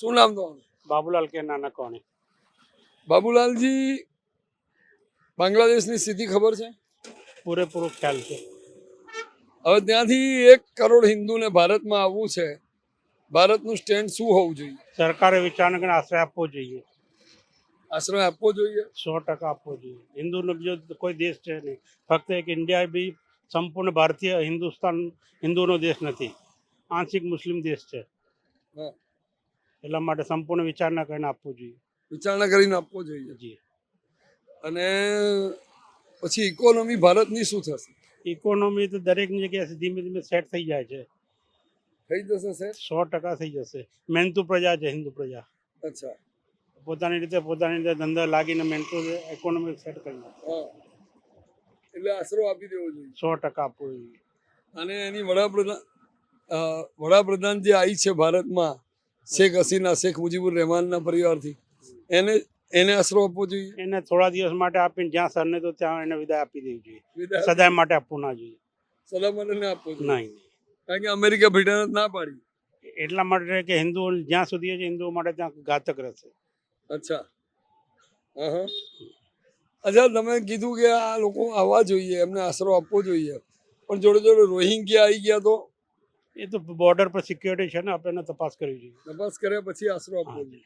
શું નામ તમારું? બાબુલાલ કે નાના કોણી. બાબુલાલજી બાંગ્લાદેશની સ્થિતિ ખબર છે? પૂરેપૂરો ખ્યાલ છે. હવે ત્યાંથી એક કરોડ હિન્દુને ભારતમાં આવવું છે. ભારતનું સ્ટેન્ડ શું હોવું જોઈએ? સરકારે વિચારને આશ્રય આપવો જોઈએ. આશ્રય આપવો જોઈએ? સો ટકા આપવો જોઈએ. હિન્દુનો બીજો કોઈ દેશ છે નહીં. ફક્ત એક ઇન્ડિયા બી સંપૂર્ણ ભારતીય હિન્દુસ્તાન હિન્દુનો દેશ નથી. આંશિક મુસ્લિમ દેશ છે. હા. એટલા માટે સંપૂર્ણ વિચારણા કરીને આપવું જોઈએ. વિચારણા કરીને આપવો જોઈએ. જી. અને પછી ઇકોનોમી ભારતની શું થશે? ઇકોનોમી તો દરેકની જગ્યાએ ધીમે ધીમે સેટ થઈ જાય છે. થઈ જશે સર સો ટકા થઈ જશે. મહેનતુ પ્રજા છે હિન્દુ પ્રજા. અચ્છા. પોતાની રીતે પોતાની રીતે ધંધા લાગીને મહેનતુ ઇકોનોમી સેટ કરી એટલે આશરો આપી દેવો જોઈએ. સો ટકા આપવો જોઈએ. અને એની વડાપ્રધાન વડાપ્રધાન જે આવી છે ભારતમાં શેખ હસીના શેખ મુજીબુર રહેમાનના પરિવારથી. એને એને આશરો આપવો જોઈએ? એને થોડા દિવસ માટે આપીને જ્યાં સરને તો ત્યાં એને વિદાય આપી દેવી જોઈએ. સદાય માટે આપવું ના જોઈએ. સલામત એને આપવું જોઈએ? નહીં. કારણ કે અમેરિકા બ્રિટન જ ના પાડી. એટલા માટે કે હિન્દુઓ જ્યાં સુધી છે હિન્દુઓ માટે ત્યાં ઘાતક રહેશે. અચ્છા. હા અચ્છા તમે કીધું કે આ લોકો આવવા જોઈએ એમને આશરો આપવો જોઈએ. પણ જોડે જોડે રોહિંગ્યા આવી ગયા તો? એ તો બોર્ડર પર સિક્યોરિટી છે ને આપણે તપાસ કરવી જોઈએ. તપાસ કર્યા પછી આશરો આપવો જોઈએ.